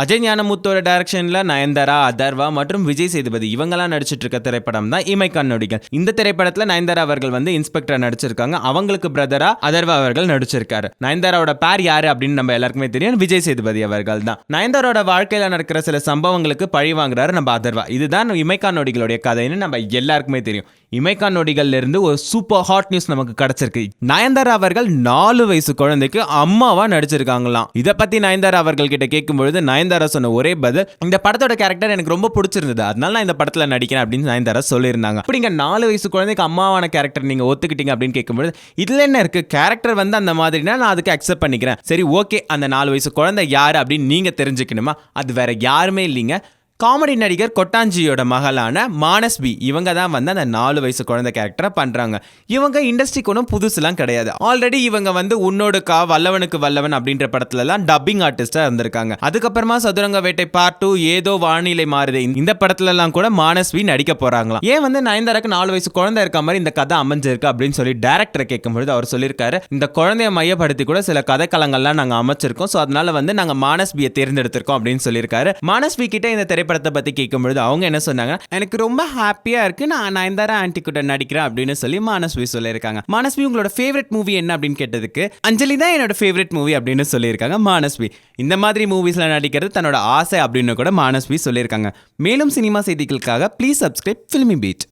அஜய் ஞானமுத்தோட டைரக்ஷன்ல நயன்தாரா அதர்வா மற்றும் விஜய் சேதுபதி இவங்கெல்லாம் நடிச்சிட்டு இருக்க திரைப்படம் தான் இமைக்கான் நொடிகள் இந்த திரைப்படத்துல நயன்தாரா அவர்கள் வந்து இன்ஸ்பெக்டர் நடிச்சிருக்காங்க. அவங்களுக்கு பிரதரா அதர்வா அவர்கள் நடிச்சிருக்காரு. நயன்தாராவோட பேர் யாரு அப்படின்னு நம்ம எல்லாருக்குமே தெரியும். விஜய் சேதுபதி அவர்கள் தான். நயன்தாரோட வாழ்க்கையில நடக்கிற சில சம்பவங்களுக்கு பழி வாங்குறாரு நம்ம அதர்வா. இதுதான் இமைக்கான் நொடிகளுடைய கதைன்னு நம்ம எல்லாருக்குமே தெரியும். இமைக்கா நொடிகள்லேருந்து ஒரு சூப்பர் ஹாட் நியூஸ் நமக்கு கிடைச்சிருக்கு. நயன்தாரா அவர்கள் நாலு வயசு குழந்தைக்கு அம்மாவா நடிச்சிருக்காங்களாம். இதை பத்தி நயன்தாரா அவர்கள் கிட்ட கேட்கும்பொழுது நயன்தாரா சொன்ன ஒரே பதில் இந்த படத்தோட கேரக்டர் எனக்கு ரொம்ப பிடிச்சிருந்தது. அதனால நான் இந்த படத்துல நடிக்கிறேன் அப்படின்னு நயன்தாரா சொல்லியிருந்தாங்க. அப்படிங்க நாலு வயசு குழந்தைக்கு அம்மாவான கேரக்டர் நீங்க ஒத்துக்கிட்டீங்க அப்படின்னு கேட்கும்பொழுது இதுல என்ன இருக்கு? கேரக்டர் வந்து அந்த மாதிரினா நான் அதுக்கு அக்செப்ட் பண்ணிக்கிறேன். சரி ஓகே அந்த நாலு வயசு குழந்தை யார் அப்படின்னு நீங்க தெரிஞ்சுக்கணுமா? அது வேற யாருமே இல்லைங்க. காமெடி நடிகர் கொட்டாஞ்சியோட மகளான மானஸ்பி இவங்க தான் வந்து அந்த நாலு வயசு குழந்தை கேரக்டரை பண்றாங்க. இவங்க இண்டஸ்ட்ரிக்கு ஒன்றும் புதுசுலாம் கிடையாது. ஆல்ரெடி இவங்க வந்து உன்னோடு கா வல்லவனுக்கு வல்லவன் அப்படின்ற படத்துலலாம் டப்பிங் ஆர்டிஸ்டாக இருந்திருக்காங்க. அதுக்கப்புறமா சதுரங்க வேட்டை பார்ட் டூ ஏதோ வானிலை மாறுது. இந்த படத்துலலாம் கூட மானஸ்வி நடிக்க போறாங்களாம். ஏன் வந்து நயன்தாராக்கு நாலு வயசு குழந்தை இருக்க மாதிரி இந்த கதை அமைஞ்சிருக்கு அப்படின்னு சொல்லி டேரக்டரை கேட்கும்பொழுது அவர் சொல்லியிருக்காரு. இந்த குழந்தைய மையப்படுத்தி கூட சில கதைக்களங்கள்லாம் நாங்கள் அமைச்சிருக்கோம். ஸோ அதனால வந்து நாங்கள் மானஸ்பியை தேர்ந்தெடுத்திருக்கோம் அப்படின்னு சொல்லியிருக்காரு. மானஸ்வி கிட்ட இந்த திரைப்படத்தை பற்றி கேட்கும்பொழுது அவங்க என்ன சொன்னாங்க? எனக்கு ரொம்ப ஹாப்பியாக இருக்கு. நான் நயன்தாரா ஆன்டி கூட நடிக்கிறேன் அப்படின்னு சொல்லி மானஸ்வி சொல்லியிருக்காங்க. மானஸ்வி உங்களோட ஃபேவரட் மூவி என்ன? அப்படின்னு கேட்டதுக்கு அஞ்சலி தான் என்னோட ஃபேவரட் மூவி அப்படின்னு சொல்லியிருக்காங்க மானஸ்வி. இந்த மாதிரி மூவிஸில் நடிக்கிறது தன்னோட ஆசை அப்படின்னு கூட மானஸ்வி சொல்லியிருக்காங்க. மேலும் சினிமா செய்திகளுக்காக ப்ளீஸ் சப்ஸ்கிரைப் ஃபில்மி பீட்